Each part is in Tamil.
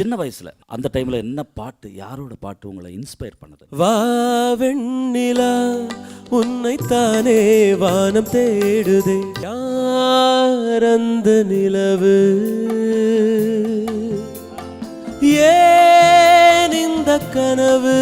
சின்ன வயசுல அந்த டைம்ல என்ன பாட்டு யாரோட பாட்டு உங்களை இன்ஸ்பயர் பண்ணுது? வா வெண்ணிலா உன்னைத்தானே வானம் தேடுதே. யார் அந்த நிலவு? ஏன் இந்த கனவு?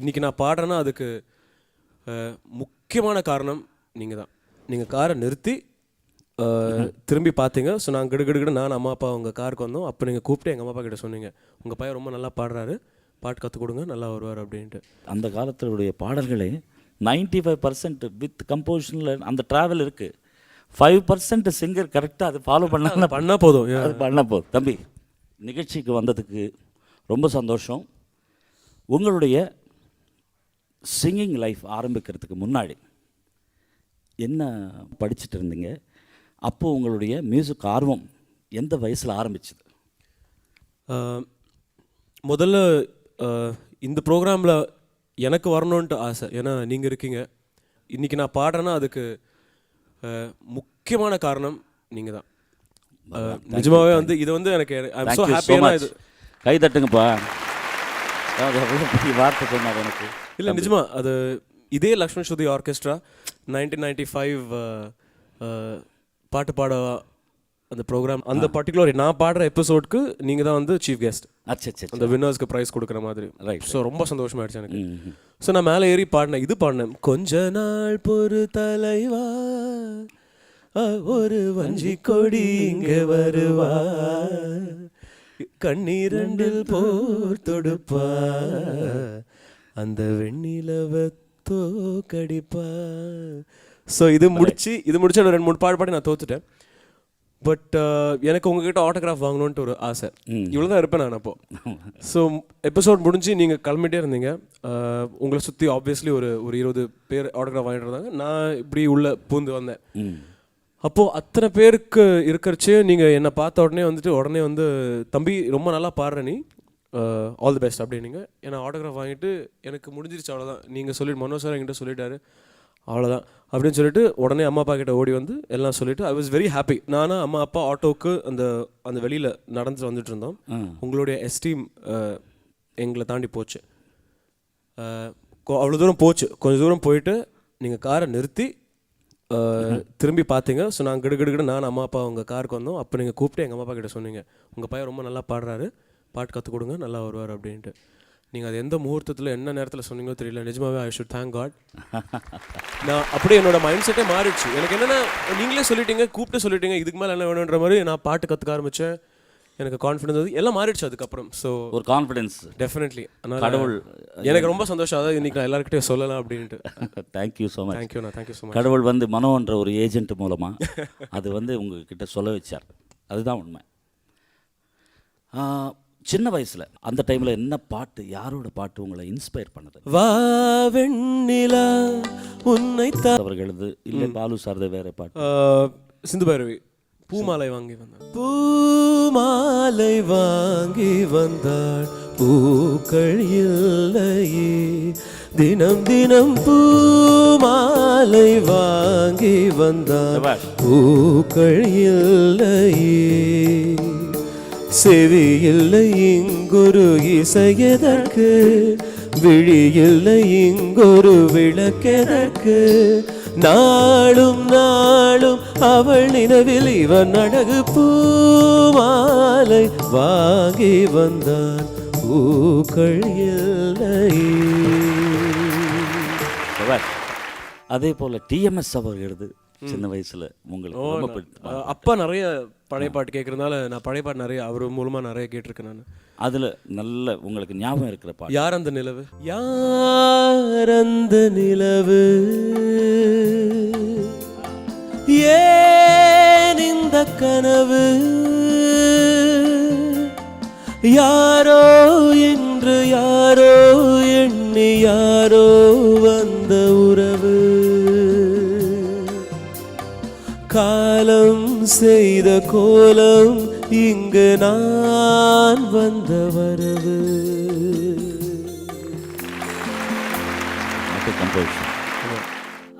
இன்னைக்கு நான் பாடுறேன்னா அதுக்கு முக்கியமான காரணம் நீங்கள் தான் நீங்கள் காரை நிறுத்தி திரும்பி பார்த்தீங்க ஸோ நான் கிடுகிடுகிடு நான் அம்மா அப்பா உங்கள் காருக்கு வந்தோம். அப்போ நீங்கள் கூப்பிட்டு எங்கள் அம்மா அப்பா கிட்ட சொன்னீங்க. உங்கள் பையன் ரொம்ப நல்லா பாடுறாரு. பாட்டு கற்றுக் கொடுங்க நல்லா வருவார் அப்படின்ட்டு. அந்த காலத்தினுடைய பாடல்களே 95% ஃபைவ் பர்சன்ட் வித் கம்போசிஷனில் அந்த ட்ராவல் இருக்குது ஃபைவ் பர்சன்ட் சிங்கர் கரெக்டாக அது ஃபாலோ பண்ணாங்க பண்ணால் போதும். அது பண்ண போதும். தம்பி நிகழ்ச்சிக்கு வந்ததுக்கு ரொம்ப சந்தோஷம். உங்களுடைய சிங்கிங் லைஃப் ஆரம்பிக்கிறதுக்கு முன்னாடி என்ன படிச்சுட்டு இருந்தீங்க? அப்போது உங்களுடைய மியூசிக் ஆர்வம் எந்த வயசில் ஆரம்பிச்சது? முதல்ல இந்த ப்ரோக்ராமில் எனக்கு வரணுன்ட்டு ஆசை. ஏன்னா நீங்கள் இருக்கீங்க. இன்றைக்கி நான் பாடுறேன்னா அதுக்கு முக்கியமான காரணம் நீங்கள் தான். நிஜமாவே வந்து இது வந்து எனக்கு ஐம் ஸோ much. இது கை தட்டுங்கப்பா. வார்த்தை சொன்னார் எனக்கு. இல்லை நிஜமா அது இதே Lakshman Shruti orchestra nineteen ninety five பாட்டு பாட அந்த ப்ரோக்ராம் அந்த பர்டிகுலர் நான் பாடுற எபிசோட்க்கு நீங்கள் தான் வந்து சீஃப் கெஸ்ட் அச்சா சரி அந்த வின்னர்ஸ்க்கு ப்ரைஸ் கொடுக்குற மாதிரி. Right. ஸோ ரொம்ப சந்தோஷமாயிடுச்சு எனக்கு. ம் ஸோ நான் மேலே ஏறி பாடினேன் இது பாடினேன். கொஞ்ச நாள் பொறு தலைவா ஒரு வஞ்சி கொடி இங்க வருவா. கண்ணீரண்டில் போர் தொடுப்பா அந்த வெண்ணிலவ தோக்கடிப்பா. ஸோ இது முடிச்சு இது முடிச்சு நான் ரெண்டு மூணு பாடு பாடி நான் தோத்துட்டேன். பட் எனக்கு உங்ககிட்ட ஆட்டோகிராஃப் வாங்கணுன்ட்டு ஒரு ஆசை. இவ்வளோ தான் இருப்பேன் நான் அப்போ. ஸோ எபிசோட் முடிஞ்சு நீங்கள் கிளம்பிட்டே இருந்தீங்க. அஹ், உங்களை சுற்றி ஆப்வியஸ்லி ஒரு ஒரு இருபது பேர் ஆட்டோகிராஃப் வாங்கிட்டு இருந்தாங்க. நான் இப்படி உள்ள பூந்து வந்தேன். அப்போது அத்தனை பேருக்கு இருக்கிறச்சே நீங்கள் என்னை பார்த்த உடனே வந்துட்டு உடனே வந்து தம்பி ரொம்ப நல்லா பாடுற நீ. ஆல் தி பெஸ்ட் அப்படின்னீங்க. ஏன்னா ஆட்டோகிராஃப் வாங்கிட்டு எனக்கு முடிஞ்சிருச்சு அவ்வளோதான் நீங்கள் சொல்லிட்டு மனோ சார் என்கிட்ட சொல்லிட்டாரு. அவ்வளோதான் அப்படின்னு சொல்லிட்டு உடனே அம்மா அப்பா கிட்ட ஓடி வந்து எல்லாம் சொல்லிட்டு ஐ வாஸ் வெரி ஹாப்பி நானா அம்மா அப்பா ஆட்டோவுக்கு அந்த அந்த வெளியில் நடந்துட்டு வந்துட்டு இருந்தோம். உங்களுடைய எஸ்டீம் எங்களை தாண்டி போச்சு. அவ்வளோ தூரம் போச்சு. கொஞ்சம் தூரம் போயிட்டு நீங்கள் காரை நிறுத்தி திரும்பி பார்த்தீங்க. ஸோ நான் கிடுகிடுகிடு நான் அம்மா அப்பா உங்கள் காருக்கு வந்தோம். அப்போ நீங்கள் கூப்பிட்டு எங்கள் அம்மா அப்பா கிட்ட சொன்னீங்க. உங்கள் பையன் ரொம்ப நல்லா பாடுறாரு. பாட்டு கற்றுக் கொடுங்க நல்லா வருவார். அப்படின்ட்டு. நீங்கள் அது எந்த முகூர்த்தத்தில் என்ன நேரத்தில் சொன்னீங்களோ தெரியல. நிஜமாவே ஐ ஷுட் தேங்க் காட் நான் அப்படியே என்னோட மைண்ட் செட்டே மாறிடுச்சு. எனக்கு என்னென்னா நீங்களே சொல்லிட்டீங்க கூப்பிட்டு சொல்லிட்டீங்க இதுக்கு மேலே என்ன வேணுன்ற மாதிரி நான் பாட்டு கற்றுக்க ஆரம்பித்தேன் எனக்கு கான்ஃபிடன்ஸ் வந்து எல்லாம் மாறிடுச்சு அதுக்கப்புறம். ஸோ ஒரு கான்ஃபிடென்ஸ் டெஃபினெட்லி கடவுள் எனக்கு ரொம்ப சந்தோஷம். அதாவது இன்னைக்கு நான் எல்லாருக்கிட்டையும் சொல்லலாம் அப்படின்ட்டு. தேங்க்யூ ஸோ மச் தேங்க்யூண்ணா தேங்க்யூ ஸோ மச் கடவுள் வந்து மனோன்ற ஒரு ஏஜென்ட் மூலமா அது வந்து உங்ககிட்ட சொல்ல வச்சார். அதுதான் உண்மை. சின்ன வயசுல அந்த டைம்ல என்ன பாட்டு யாரோட பாட்டு உங்களை இன்ஸ்பயர் பண்ணுது? வா வெண்ணிலா உன்னைத்தான் அவர்களது இல்லை பாலு சார்த வேற பாட்டு. சிந்து பைரவி பூமாலை வாங்கி வந்தாள். பூமாலை வாங்கி வந்தாள். பூக்கள் இல்லையே. தினம் தினம் பூமாலை வாங்கி வந்தாள். பூக்கள் இல்லையே. செவியில்லை இல்லை இங்கொரு இசையதற்கு. விழியில்லை இல்லை இங்கொரு விளக்கெதற்கு. நாளும் நாளும் அவள் நினைவில் இவன் அழகு பூமாலை வாங்கி வந்தான். பூக்கள் இல்லையே அதே போல டிஎம்எஸ் அவர்களது சின்ன வயசுல உங்களுக்கு ரொம்ப அப்பா நிறைய பழைய பாட்டு கேட்கறதுனால நான் பழைய பாட்டு நிறைய அவர் மூலமா நிறைய கேட்டிருக்கேன் நான். அதுல நல்ல உங்களுக்கு ஞாபகம் இருக்கிற பாட்டு. யார் அந்த நிலவு? யார் அந்த நிலவு? ஏன் இந்த கனவு? யாரோ என்று யாரோ எண்ணி யாரோ செய்த கோலம் இங்கு நான் வந்த வரவு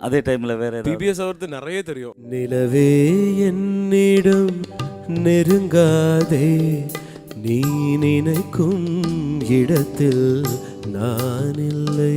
அதே டைம்ல வேற பிபிஎஸ் அவர்து நிறைய தெரியும். நிலவே என்னிடம் நெருங்காதே நீ நினைக்கும் இடத்தில் நான் இல்லை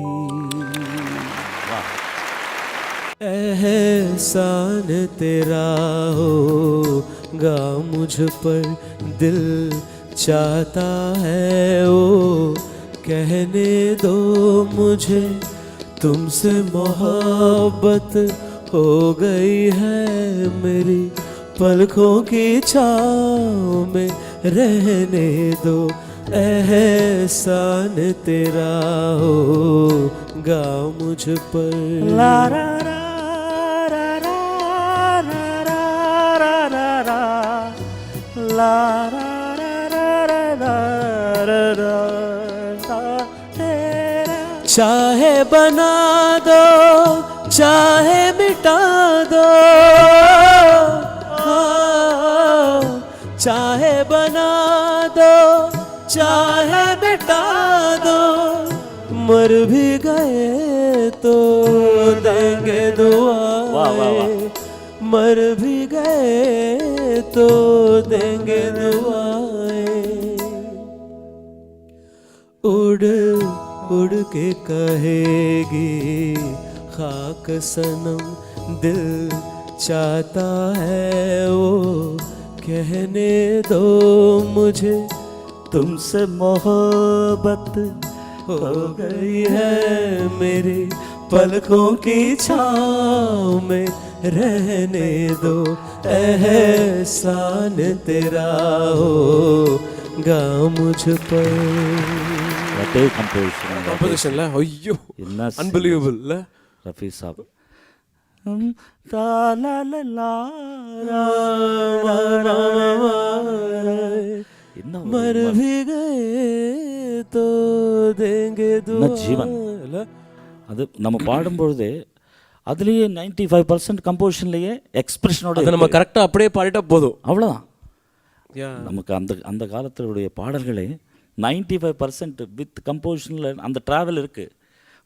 एहसान तेरा होगा मुझ पर दिल चाहता है ओ कहने दो मुझे, तुमसे मोहब्बत हो गई है मेरी। पलकों की छाँव में रहने दो, एहसान तेरा होगा मुझ पर ला रा रा रा रा रा रा रा तेरा चाहे बना दो चाहे मिटा दो हाँ, चाहे बना दो चाहे मिटा दो मर भी गए तो देंगे। दुआ मर भी गए तो देंगे दुआएँ। उड़ उड़ के कहेगी, खाक सनम दिल चाहता है वो। कहने दो मुझे, तुमसे मोहब्बत हो गई है मेरी पलकों की छाँव में। रहने दो। एहसान तेरा हो गा मुझ पर। ரட்டே கம்போசிஷன் கம்போசிஷன்ல ஐயோ என்ன அன்பிலீவபிள் இல்ல ரஃபி சாப் என்ன மருவிகே தோ தேங்கே தோ ஜீவன் அது நம்ம பாடும்பொழுது அதுலேயே நைன்டி ஃபைவ் பர்சன்ட் கம்போசிஷன்லேயே எக்ஸ்பிரஷனோட அதை நம்ம கரெக்டா அப்படியே பாடிட்டா போதும் அவ்வளோதான் Yeah. நமக்கு அந்த அந்த காலத்தினுடைய பாடல்களே நைன்டி ஃபைவ் பர்சன்ட் வித் கம்போசிஷனில் அந்த ட்ராவல் இருக்குது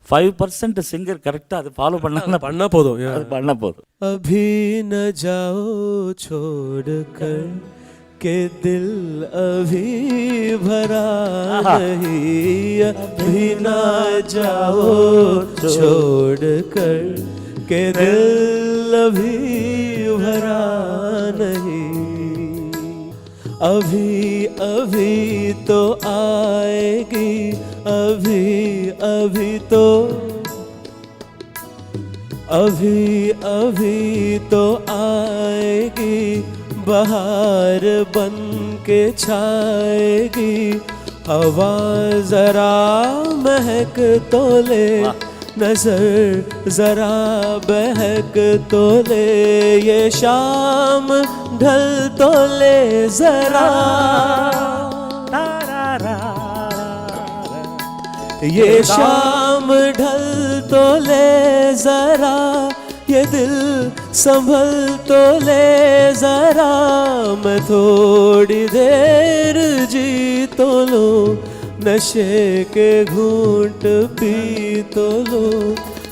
ஃபைவ் பர்சன்ட் சிங்கர் கரெக்டாக அது ஃபாலோ பண்ணாங்கன்னா பண்ணா போதும் Yeah. அது பண்ண போதும் अभी न जाओ छोड़ कर के दिल अभी भरा नहीं अभी न जाओ छोड़ कर के दिल अभी भरा नहीं। अभी अभी तो आएगी, अभी अभी तो अभी अभी तो आएगी, बहार बन के छाएगी। हवा जरा महक तो ले। नज़र जरा बहक तो ले, ये शाम ढल तो ले जरा। ये शाम ढल तो ले जरा, ये दिल संभल तो ले जरा। मैं थोड़ी देर जी तो लो नशे के घूंट पी तो लो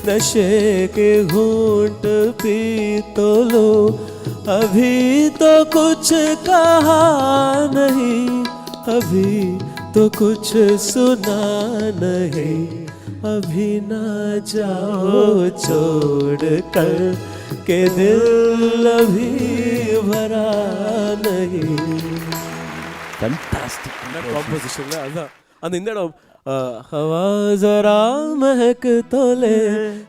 नशे के घूंट पी तो लो अभी तो कुछ कहा नहीं अभी तो कुछ सुना नहीं अभी ना जाओ छोड़ कर के दिल अभी भरा नहीं Fantastic. Composition. composition. அந்த இந்த இடம் हवा जरा महक तो ले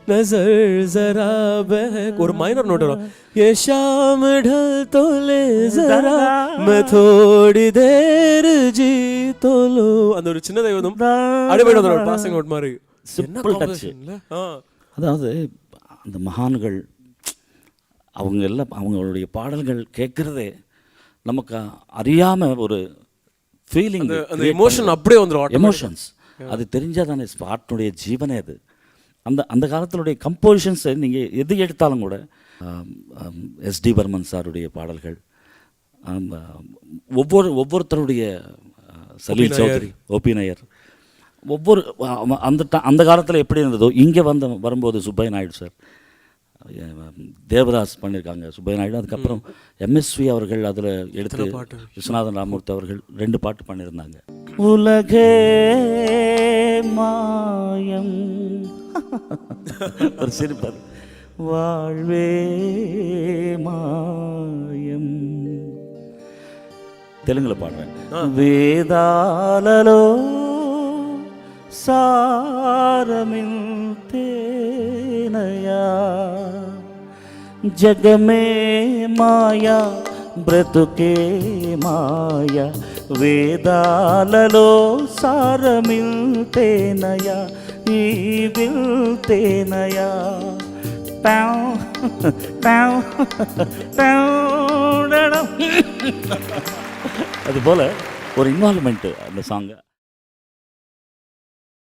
नजर जरा बहक ஒரு மைனர் நோட் வரும் ये शाम ढल तो ले जरा मैं थोड़ी देर जी तो लो அந்த ஒரு சின்ன தெய்வம் அடிபடி வந்து ஒரு பாசிங் நோட் மாதிரி Simple touch. composition இல்ல? ஆ. அதாவது அந்த மகான்கள் அவங்க எல்லாம் அவங்களுடைய பாடல்கள் கேட்குறதே நமக்கு அறியாம ஒரு ஃபீலிங் அந்த எமோஷன் அப்படியே automatic. எமோஷன்ஸ் அது தெரிஞ்சால் தானே பாட்டினுடைய ஜீவனே அது. அந்த அந்த காலத்தினுடைய கம்போசிஷன்ஸை நீங்கள் எது எடுத்தாலும் கூட எஸ்டி பர்மன் சாருடைய பாடல்கள் ஒவ்வொரு ஒவ்வொருத்தருடைய சலீல் சௌத்ரி ஓபி நாயர். ஒவ்வொரு அந்த அந்த காலத்தில் எப்படி இருந்ததோ இங்கே வந்த வரும்போது சுப்பைய நாயுடு சார். தேவதாஸ் பண்ணியிருக்காங்க சுப்பைய நாயுடு அதுக்கப்புறம் எம்எஸ்வி அவர்கள் அதில் பாட்டு விஸ்வநாதன் ராமூர்த்தி அவர்கள் ரெண்டு பாட்டு பண்ணியிருந்தாங்க. உலகே மாயம். ஒரு சிரிப்பார் வாழ்வே மாயம். தெலுங்கில் பாடுறேன். வேதாலோ சாரமில் தேனையா? తేనయా జగమే మాయా బ్రతుకే మాయ వేదాలలో సారమిల్తేనయా ఈ విల్తేనయా టావ్ టావ్ టావ్ డడం. அது போல் ஒரு இன்வால்மெண்ட்டு அந்த சாங்கை